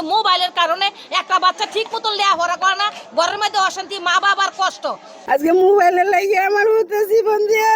অনেক মোবাইলের কারণে একটা বাচ্চা ঠিক মতো লেয়াপড়া করে না, ঘরের মধ্যে অশান্তি মা বাবার কষ্ট। আজকে মোবাইলে লাগিয়ে আমার জীবন দিয়ে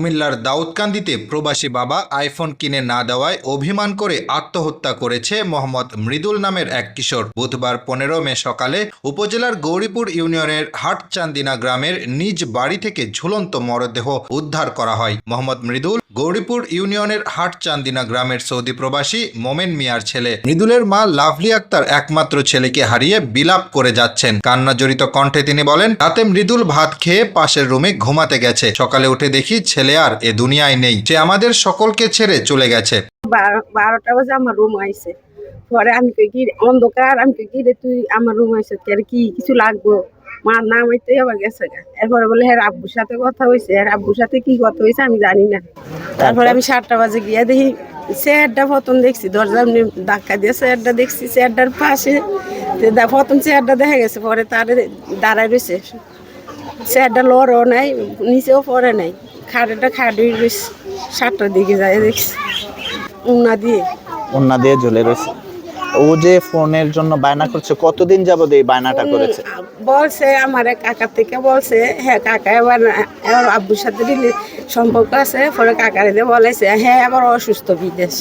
কুমিল্লার দাউদকান্দিতে প্রবাসী বাবা আইফোন কিনে না দেওয়ায় অভিমান করে আত্মহত্যা করেছে মোহাম্মদ মৃদুল নামের এক কিশোর। বুধবার পনেরো মে সকালে উপজেলার গৌরীপুর ইউনিয়নের হাটচান্দিনা গ্রামের নিজ বাড়ি থেকে ঝুলন্ত মরদেহ উদ্ধার করা হয়। মোহাম্মদ মৃদুল গৌরীপুর ইউনিয়নের হাটচান্দিনা গ্রামের সৌদি প্রবাসী মোমেন মিয়ার ছেলে। মৃদুলের মা লাভলি আক্তার একমাত্র ছেলেকে হারিয়ে বিলাপ করে যাচ্ছেন। কান্না জড়িত কণ্ঠে তিনি বলেন, রাতে মৃদুল ভাত খেয়ে পাশের রুমে ঘুমাতে গেছে। সকালে উঠে দেখি ছেলে আর এ দুনিয়ায় নেই। সে আমাদের সকলকে ছেড়ে চলে গেছে। বারো- বারোটা বাজে আমার রুম আইছে। পরে আমি কি অন্ধকার? আমি কি রে, তুই আমার রুম আইছে আর কি, কিছু লাগবো? মার নাম হইতে আবার গেছে এরপরে বলে হ্যাঁ আব্বুর সাথে কথা হয়েছে আর আব্বুর সাথে কি কথা হয়েছে আমি জানি না। তারপরে আমি সাতটা বাজে গিয়ে দেখি, চেয়ারটা প্রথম দেখছি, দরজা ধাক্কা দিয়ে চেয়ারটা দেখছি, চেয়ারটার পাশে। প্রথম চেয়ারটা দেখা গেছে, পরে তার দাঁড়ায় রয়েছে চেয়ারটা লড়ও নাই, নিচেও পরে নাই। খাটটা খাটই রয়েছে সাতটার দিকে যায় দেখছি। উনা দিয়ে। ওন্না দিয়ে ঝুলে রয়েছে। ও যে ফোনের জন্য বায়না করছে কতদিন যাবত এই বায়নাটা করেছে? বলছে আমার এক কাকা থেকে বলছে হ্যাঁ কাকা এবার এবার আব্বুর সাথে সম্পর্ক আছে পরে কাকার দিয়ে বলেছে হ্যাঁ আবার অসুস্থ বিদেশ।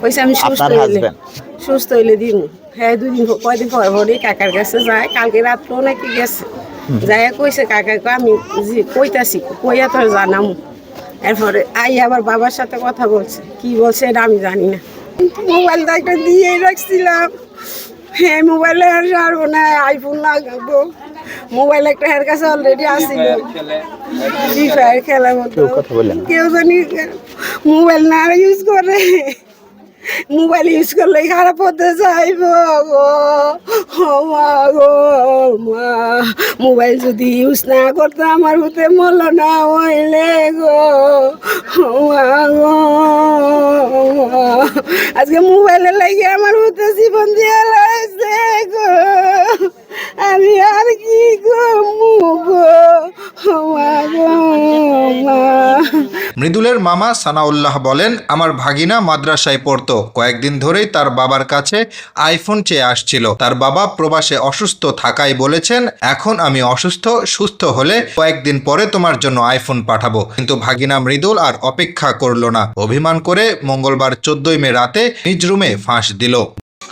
কইছে আমি সুস্থ হইলে সুস্থ হইলে দিন হ্যাঁ দুদিন কয়দিন পর পরই কাকার কাছে যায় কালকে রাত্রেও নাকি গেছে। যাই কইছে কাকাকে আমি কইতাছি কইয়া তোর জানামু। এরপরে আই আবার বাবার সাথে কথা বলছে। কি বলছে এটা আমি জানি না। মোবাইলটা একটা দিয়ে রাখছিলাম। হ্যাঁ মোবাইলে আর সারবো না আইফোন লাগবো। মোবাইল একটা হের কাছে অলরেডি আসছিল ফ্রি ফায়ার খেলার মতো। কেউ জানি মোবাইল না ইউজ করে। মোবাইল ইউজ করলে খারাপ হতে চাইব গো। মা গো মা। মোবাইল যদি ইউজ না করতে আমার হতে মল না হইলে গো। মা আজকে মোবাইলে লাগে আমার হতে জীবন দিয়ে লাইছে গো আমি আর কি গো গো ও মা গো মা মৃদুলের মামা সানাউল্লাহ বলেন, আমার ভাগিনা মাদ্রাসায় পড়তো। কয়েকদিন ধরেই তার বাবার কাছে আইফোন চেয়ে আসছিল। তার বাবা প্রবাসে অসুস্থ থাকায় বলেছেন, এখন আমি অসুস্থ, সুস্থ হলে কয়েকদিন পরে তোমার জন্য আইফোন পাঠাবো। কিন্তু ভাগিনা মৃদুল আর অপেক্ষা করল না। অভিমান করে মঙ্গলবার চোদ্দই মে রাতে নিজ রুমে ফাঁস দিল।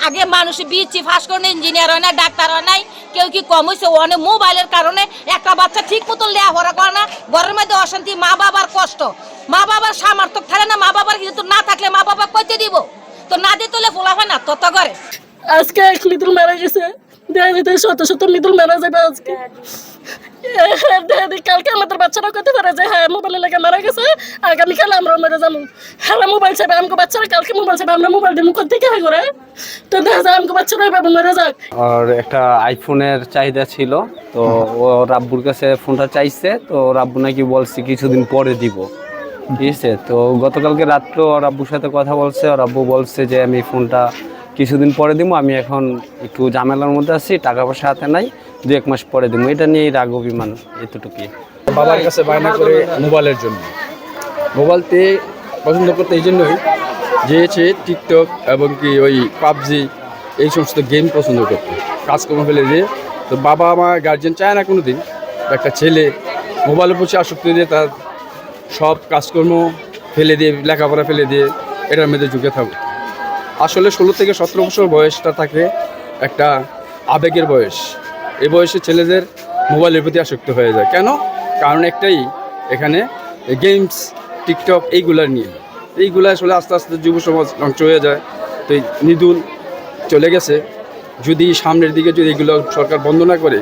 আগে মানুষ বিচি ফাঁস করে ইঞ্জিনিয়ার হয় না, ডাক্তার হয় নাই, কেউ কি কম হয়েছে অনেক মোবাইলের কারণে একটা বাচ্চা ঠিক মতো লেয়াহরা করে না, ঘরের মধ্যে অশান্তি, মা বাবার কষ্ট। মা বাবার সামর্থ্য থাকে না, মা বাবার কিন্তু না থাকলে মা বাবা কইতে দিব? তো না দিয়ে তোলে ফোলা হয় না তত করে আজকে এক লিটল মারা গেছে দেখা যেতে শত শত লিটল মারা যাবে আজকে। কালকে আমাদের বাচ্চারা করতে পারে যে হ্যাঁ মোবাইলে লেগে মারা গেছে। আগামীকাল আমরা মেরে যাব। হ্যাঁ মোবাইল চাইবে আমাকে বাচ্চারা কালকে মোবাইল চাইবে আমরা মোবাইল দিয়ে হ্যাঁ করে? তো দেখা যায় আমাকে বাচ্চারা এভাবে মেরে যাক। আর একটা আইফোনের চাহিদা ছিল তো ও রাব্বুর কাছে ফোনটা চাইছে তো রাব্বু নাকি বলছে কিছুদিন পরে দিব। ঠিক আছে? তো গতকালকে রাত্রে ওর আব্বুর সাথে কথা বলছে ওর আব্বু বলছে যে আমি ফোনটা কিছুদিন পরে দিব আমি এখন একটু ঝামেলার মধ্যে আছি টাকা পয়সা হাতে নাই দু এক মাস পরে দিব এটা নিয়েই রাগ অভিমান এতটুকুই। বাবার কাছে বায়না করে মোবাইলের জন্য। মোবাইলতে পছন্দ করতে এই জন্যই যে হচ্ছে টিকটক এবং কি ওই পাবজি এই সমস্ত গেম পছন্দ করতে। কাজকর্ম ফেলে দিয়ে। তো বাবা আমার গার্জেন চায় না কোনো দিন একটা ছেলে মোবাইলের প্রতি আসক্তি দিয়ে তার সব কাজকর্ম ফেলে দিয়ে লেখাপড়া ফেলে দিয়ে এটার মধ্যে ঝুঁকে থাকবে আসলে ষোলো থেকে সতেরো বছর বয়সটা থাকে একটা আবেগের বয়স। এই বয়সে ছেলেদের মোবাইলের প্রতি আসক্ত হয়ে যায়। কেন? কারণ একটাই, এখানে গেমস টিকটক এইগুলার নিয়ে। এইগুলা আসলে আস্তে আস্তে যুব সমাজ ধ্বংস হয়ে যায়। তো এই নিদুল চলে গেছে। যদি সামনের দিকে যদি এগুলো সরকার বন্ধ না করে,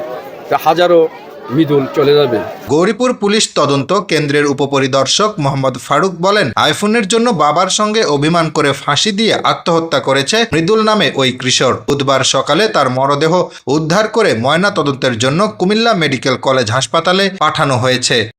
তা হাজারো মৃদুল চলে যাবে। গৌরীপুর পুলিশ তদন্ত কেন্দ্রের উপপরিদর্শক মোহাম্মদ ফারুক বলেন, আইফোনের জন্য বাবার সঙ্গে অভিমান করে ফাঁসি দিয়ে আত্মহত্যা করেছে মৃদুল নামে ওই কিশোর। বুধবার সকালে তার মরদেহ উদ্ধার করে ময়না তদন্তের জন্য কুমিল্লা মেডিকেল কলেজ হাসপাতালে পাঠানো হয়েছে।